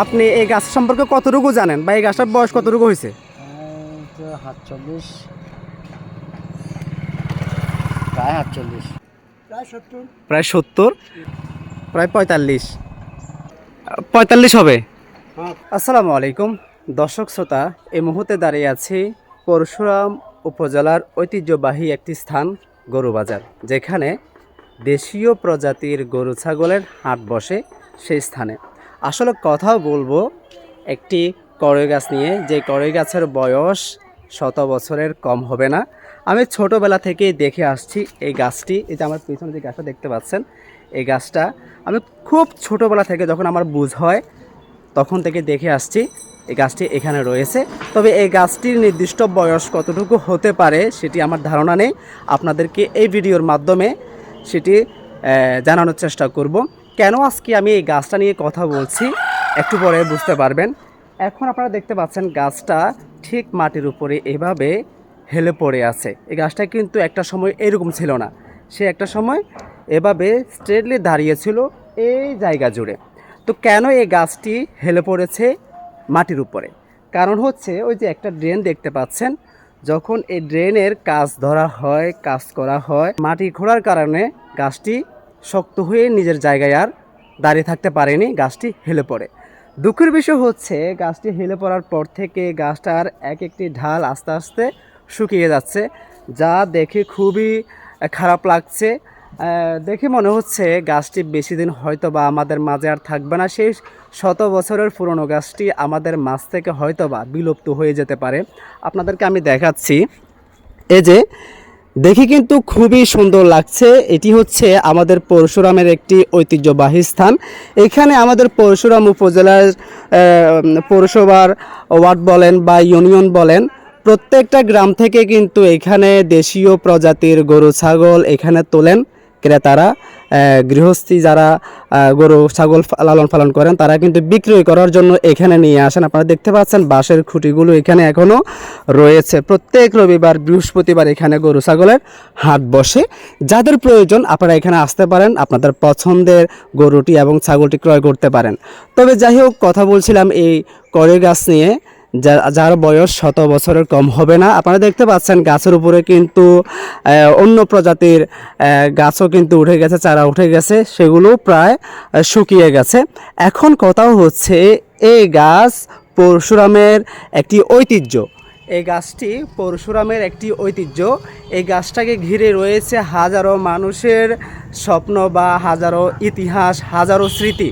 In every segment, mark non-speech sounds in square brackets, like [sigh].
আপনি এই গাছ সম্পর্কে কতটুকু জানেন বা এই গাছটার বয়স কতটুকু হয়েছে? প্রায় সাতচল্লিশ প্রায় সত্তর। প্রায় সত্তর? প্রায় পঁয়তাল্লিশ। পঁয়তাল্লিশ হবে? হ্যাঁ। আসসালামু আলাইকুম। দর্শক শ্রোতা এই মুহূর্তে দাঁড়িয়ে আছি পরশুরাম উপজেলার ঐতিহ্যবাহী একটি স্থান গরু বাজার যেখানে দেশীয় প্রজাতির গরু ছাগলের হাট বসে সেই স্থানে। আসলে কথা বলব একটি করই গাছ নিয়ে। যে করই গাছের বয়স শত বছরের কম হবে না। আমি ছোটোবেলা থেকেই দেখে আসছি এই গাছটি। এই যে আমার পিছনে যে গাছটা দেখতে পাচ্ছেন, এই গাছটা আমি খুব ছোটোবেলা থেকে যখন আমার বুঝ হয়, তখন থেকে দেখে আসছি এই গাছটি এখানে রয়েছে। তবে এই গাছটির নির্দিষ্ট বয়স কতটুকু হতে পারে সেটি আমার ধারণা নেই। আপনাদেরকে এই ভিডিওর মাধ্যমে সেটি জানানোর চেষ্টা করব। কেন আজকে আমি এই গাছটা নিয়ে কথা বলছি? একটু পরে বুঝতে পারবেন। এখন আপনারা দেখতে পাচ্ছেন গাছটা ঠিক মাটির উপরে এভাবে হেলে পড়ে আছে। এই গাছটা কিন্তু একটা সময় এরকম ছিল না। সে একটা সময় এভাবে স্ট্রেটলি দাঁড়িয়েছিল এই জায়গা জুড়ে। তো কেন এই গাছটি হেলে পড়েছে মাটির উপরে? কারণ হচ্ছে ওই যে একটা ড্রেন দেখতে পাচ্ছেন, যখন এই ড্রেনের কাজ ধরা হয়, কাজ করা হয়, মাটি খোঁড়ার কারণে গাছটি শক্ত হয়ে নিজের জায়গায় আর দাঁড়িয়ে থাকতে পারেনি, গাছটি হেলে পড়ে। দুঃখের বিষয় হচ্ছে, গাছটি হেলে পড়ার পর থেকে গাছটার এক একটি ঢাল আস্তে আস্তে শুকিয়ে যাচ্ছে, যা দেখে খুবই খারাপ লাগছে। দেখে মনে হচ্ছে গাছটি বেশি দিন হয়তো বা আমাদের মাঝে আর থাকবে না। সেই শত বছরের পুরনো গাছটি আমাদের মাছ থেকে হয়তো বা বিলুপ্ত হয়ে যেতে পারে। আপনাদেরকে আমি দেখাচ্ছি, এই যে দেখি কিন্তু খুবই সুন্দর লাগছে। এটি হচ্ছে আমাদের পরশুরামের একটি ঐতিহ্যবাহী স্থান। এখানে আমাদের পরশুরাম উপজেলার পৌরসভার ওয়ার্ড বলেন বা ইউনিয়ন বলেন, প্রত্যেকটা গ্রাম থেকে কিন্তু এখানে দেশীয় প্রজাতির গরু, ছাগল এখানে তোলেন। ক্রেতারা গৃহস্থী যারা গরু, ছাগল লালন পালন করেন, তারা কিন্তু বিক্রয় করার জন্য এখানে নিয়ে আসেন। আপনারা দেখতে পাচ্ছেন বাঁশের খুঁটিগুলো এখানে এখনও রয়েছে। প্রত্যেক রবিবার, বৃহস্পতিবার এখানে গরু, ছাগলের হাট বসে। যাদের প্রয়োজন আপনারা এখানে আসতে পারেন, আপনাদের পছন্দের গরুটি এবং ছাগলটি ক্রয় করতে পারেন। তবে যাই হোক, কথা বলছিলাম এই করে গাছ নিয়ে। যার বয়স শত বছরের কম হবে না। আপনারা দেখতে পাচ্ছেন গাছের উপরে কিন্তু অন্য প্রজাতির গাছও কিন্তু উঠে গেছে, চারা উঠে গেছে, সেগুলো প্রায় শুকিয়ে গেছে। এখন কথাও হচ্ছে, এই গাছ পরশুরামের একটি ঐতিহ্য। এই গাছটি পরশুরামের একটি ঐতিহ্য। এই গাছটাকে ঘিরে রয়েছে হাজারো মানুষের স্বপ্ন বা হাজারো ইতিহাস, হাজারো স্মৃতি।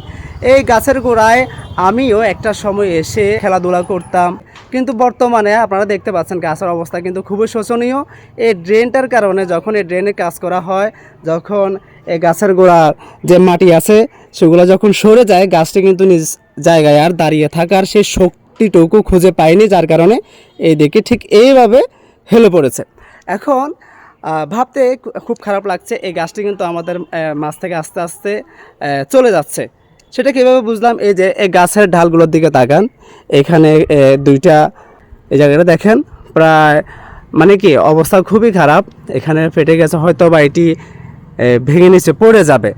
এই গাছের গোড়ায় আমিও একটা সময় এসে খেলাধুলা করতাম। কিন্তু বর্তমানে আপনারা দেখতে পাচ্ছেন গাছের অবস্থা কিন্তু খুবই শোচনীয়। এই ড্রেনটার কারণে যখন এই ড্রেনে কাজ করা হয়, যখন এই গাছের গোড়ার যে মাটি আছে, সেগুলো যখন সরে যায়, গাছটি কিন্তু নিজ জায়গায় আর দাঁড়িয়ে থাকার সেই শক্তিটুকু খুঁজে পায়নি যার কারণে এই দিকে ঠিক এইভাবে হেলে পড়েছে। এখন ভাবতে খুব খারাপ লাগছে, এই গাছটি কিন্তু আমাদের মাছ থেকে আস্তে আস্তে চলে যাচ্ছে। সেটা কীভাবে বুঝলাম? এই যে, এই গাছের ঢালগুলোর দিকে তাকান। এখানে দুইটা, এই জায়গাটা দেখেন, প্রায় মানে কি, অবস্থা খুবই খারাপ। এখানে ফেটে গেছে হয়তো বা এটি ভেঙে নিচে পড়ে যাবে।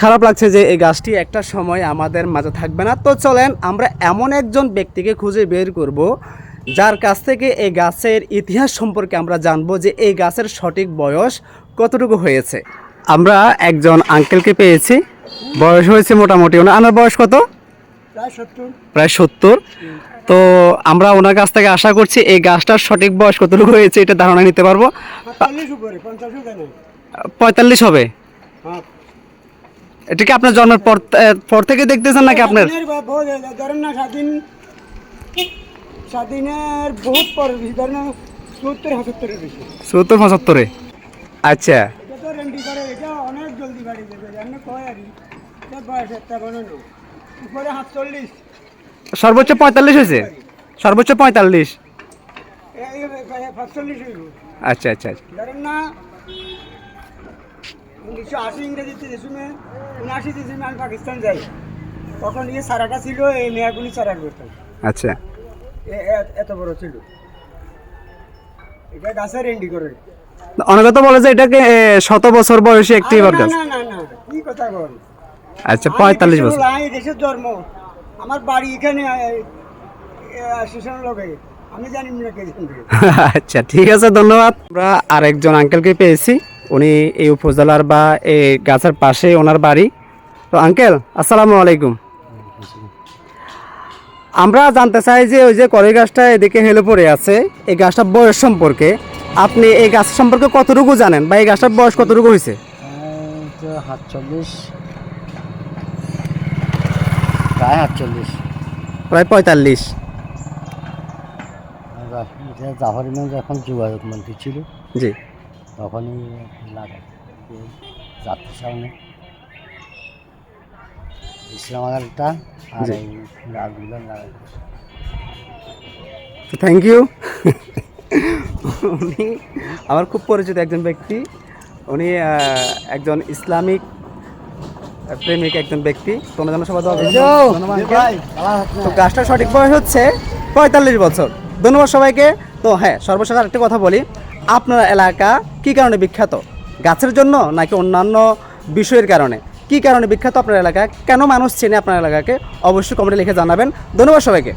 খারাপ লাগছে যে এই গাছটি একটা সময় আমাদের মাঝে থাকবে না। তো চলেন আমরা এমন একজন ব্যক্তিকে খুঁজে বের করব যার কাছ থেকে এই গাছের ইতিহাস সম্পর্কে আমরা জানব যে এই গাছের সঠিক বয়স কতটুকু হয়েছে। আমরা একজন আঙ্কেলকে পেয়েছি বয়স হয়েছে মোটামুটি ওনার আমার বয়স কত? প্রায় সত্তর। তো আমরা ওনার কাছ থেকে আশা করছি এই গাছটার সঠিক বয়স কতটুকু হয়েছে এটা ধারণা নিতে পারব। পঁয়তাল্লিশ হবে? হ্যাঁ। এটা কি আপনার জন্মের পর পর থেকে দেখতেছেন নাকি আপনার? ধরেন না স্বাধীন স্বাধীনের বহুত পর ধরেন সত্তর পঁচাত্তরের বেশি। সত্তর পঁচাত্তরে? আচ্ছা। এটা তো রেন্ডি করে এটা অনেক জলদি বাড়ি দেবে জানো কয় আর বয়স একটা বানানো উপরে সাতচল্লিশ। সর্বোচ্চ পঁয়তাল্লিশ হয়েছে? সর্বোচ্চ পঁয়তাল্লিশ। আচ্ছা আচ্ছা আচ্ছা। ধরেন না উনিশশো আশি ইংরেজিতে যে উনআশি যে আমি পাকিস্তান যাই। তখন ইয়ে সারাটা ছিল এই মেয়াগুলি সারার করতাম আচ্ছা। এত বড় ছিল। এটা গাছের রেন্ডি করে। অনেকে তো বলে যে এটাকে শত বছর বয়সী একটি গাছ না না না কি কথা বল? আচ্ছা পঁয়তাল্লিশ বছর। আমি দেশের জন্ম। আমার বাড়ি এখানে স্টেশন লোকে আমি জানি না কে [laughs] আচ্ছা ঠিক আছে ধন্যবাদ। আমরা আরেকজন আঙ্কেলকে পেয়েছি। উনি এই উপজেলার বা এই গাছের পাশে ওনার বাড়ি। তো আঙ্কেল আসসালামু আলাইকুম। আমরা জানতে চাই যে ওই যে কড়াই গাছটা এদিকে হেলে পড়ে আছে এই গাছটার বয়স সম্পর্কে। আপনি এই গাছ সম্পর্কে কতটুকু জানেন বা এই গাছটার বয়স কতটুকু হয়েছে? প্রায় সাতচল্লিশ। প্রায় পঁয়তাল্লিশ। জাফর ইমাম যখন যোগাযোগ মন্ত্রী ছিল। জি। তখনই লাগাই যাত্রী সামনে। ইসলাম আগারটা আর এই গাছগুলো লাগাই থ্যাংক ইউ উনি আমার খুব পরিচিত একজন ব্যক্তি। উনি একজন ইসলামিক প্রেমিক একজন ব্যক্তি। তোমরা জানো সবাই ধন্যবাদ, তো গাছটার সঠিক বয়স হচ্ছে পঁয়তাল্লিশ বছর। ধন্যবাদ সবাইকে। তো হ্যাঁ সর্বশেষ আরেকটা কথা বলি। আপনার এলাকা কি কারণে বিখ্যাত? গাছের জন্য নাকি অন্যান্য বিষয়ের কারণে? কি কারণে বিখ্যাত আপনার এলাকা? কেন মানুষ চেনে আপনার এলাকাকে? অবশ্যই কমেন্টে লিখে জানাবেন। ধন্যবাদ সবাইকে।